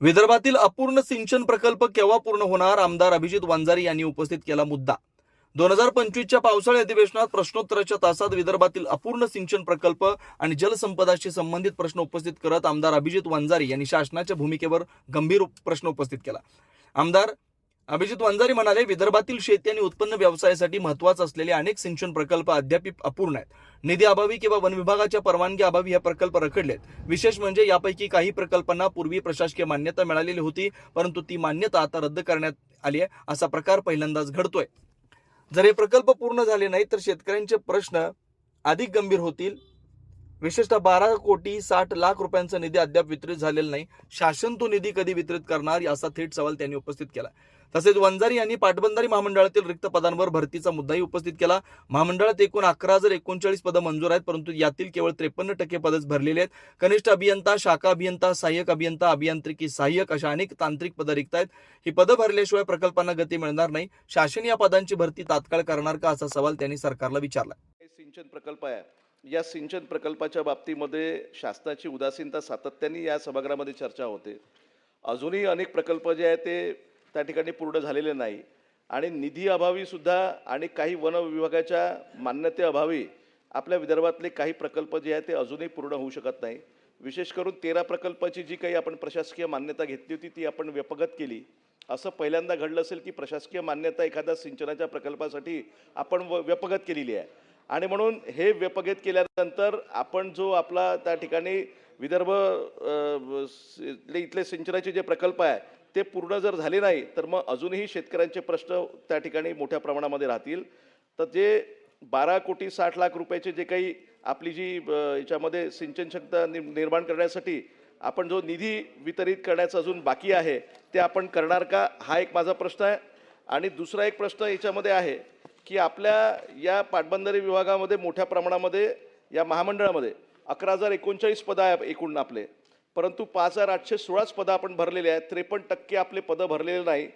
विदर्भातील अपूर्ण सिंचन प्रकल्प केव्हा पूर्ण होणार? आमदार अभिजित वांजारी यांनी उपस्थित केला मुद्दा. दोन हजार पंचवीसच्या पावसाळी अधिवेशनात प्रश्नोत्तराच्या तासात विदर्भातील अपूर्ण सिंचन प्रकल्प आणि जलसंपदाशी संबंधित प्रश्न उपस्थित करत आमदार अभिजित वांजारी यांनी शासनाच्या भूमिकेवर गंभीर प्रश्न उपस्थित केला. आमदार अभिजित वंजारी म्हणाले विदर्भातील शेती आणि उत्पन्न व्यवसायासाठी महत्त्वाचे असलेले अनेक सिंचन प्रकल्प अद्याप अपूर्ण आहेत. निधी अभावी किंवा वन विभागाच्या परवानगी अभावी हे प्रकल्प रखडलेत. विशेष म्हणजे यापैकी काही प्रकल्पांना पूर्वी प्रशासकीय मान्यता मिळालेली होती परंतु ती मान्यता आता रद्द करण्यात आली आहे असा प्रकार पहिल्यांदाच घडतोय. जर हे प्रकल्प पूर्ण झाले नाही तर शेतकऱ्यांचे प्रश्न अधिक गंभीर होतील विशेषतः बारा कोटी साठ लाख रुपयांचा निधी अद्याप वितरित झालेला नाही. शासन तो निधी कधी वितरित करणार असा थेट सवाल त्यांनी उपस्थित केला. तसेच वंजारी यांनी पाटबंधारी महामंडळातील रिक्त पदांवर भरतीचा मुद्दाही उपस्थित केला. महामंडळात एकूण अकरा हजार एकोणचाळीस पदं मंजूर आहेत परंतु यातील केवळ त्रेपन्न टक्के पदच भरलेली आहेत. कनिष्ठ अभियंता शाखा अभियंता सहाय्यक अभियंता अभियांत्रिकी सहाय्यक अशा अनेक तांत्रिक पदं रिक्त आहेत. ही पदं भरल्याशिवाय प्रकल्पांना गती मिळणार नाही. शासन या पदांची भरती तात्काळ करणार का असा सवाल त्यांनी सरकारला विचारला. सिंचन प्रकल्प आहे. या सिंचन प्रकल्पाच्या बाबतीमध्ये शासनाची उदासीनता सातत्याने या सभागृहामध्ये चर्चा होते. अजूनही अनेक प्रकल्प जे आहेत ते त्या ठिकाणी पूर्ण झालेले नाही. आणि निधी अभावी सुद्धा आणि काही वन विभागाच्या मान्यतेअभावी आपल्या विदर्भातले काही प्रकल्प जे आहेत ते अजूनही पूर्ण होऊ शकत नाही. विशेष करून तेरा प्रकल्पाची जी काही आपण प्रशासकीय मान्यता घेतली होती ती आपण व्यपगत केली. असं पहिल्यांदा घडलं असेल की प्रशासकीय मान्यता एखाद्या सिंचनाच्या प्रकल्पासाठी आपण व व्यपगत केलेली आहे. आणि म्हणून हे व्यपगेत केल्यानंतर आपण जो आपला त्या ठिकाणी विदर्भ इथले सिंचनाचे जे प्रकल्प आहे ते पूर्ण जर झाले नाही तर मग अजूनही शेतकऱ्यांचे प्रश्न त्या ठिकाणी मोठ्या प्रमाणामध्ये राहतील. तर जे बारा कोटी साठ लाख रुपयाचे जे काही आपली जी याच्यामध्ये सिंचन क्षमता नि- निर्माण करण्यासाठी आपण जो निधी वितरित करण्याचा अजून बाकी आहे ते आपण करणार का? हा एक माझा प्रश्न आहे. आणि दुसरा एक प्रश्न याच्यामध्ये आहे की आपल्या या पाटबंधारे विभागामध्ये मोठ्या प्रमाणामध्ये या महामंडळामध्ये अकरा हजार एकोणचाळीस पदं आहे एकूण आपले. परंतु पाच हजार आठशे सोळाच पदं आपण भरलेले आहेत. त्रेपन्न टक्के आपले पदं भरलेले नाही.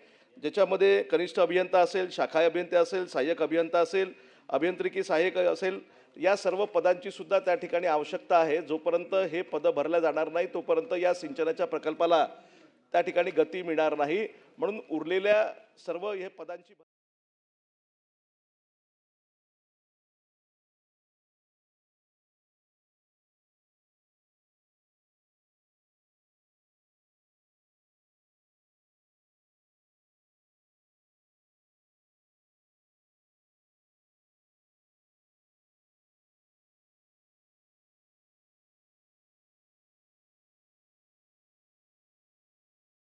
ज्याच्यामध्ये कनिष्ठ अभियंता असेल शाखा अभियंते असेल सहाय्यक अभियंता असेल अभियांत्रिकी सहाय्यक असेल या सर्व पदांची सुद्धा त्या ठिकाणी आवश्यकता आहे. जोपर्यंत हे पदं भरल्या जाणार नाही तोपर्यंत या सिंचनाच्या प्रकल्पाला त्या ठिकाणी गती मिळणार नाही. म्हणून उरलेल्या सर्व हे पदांची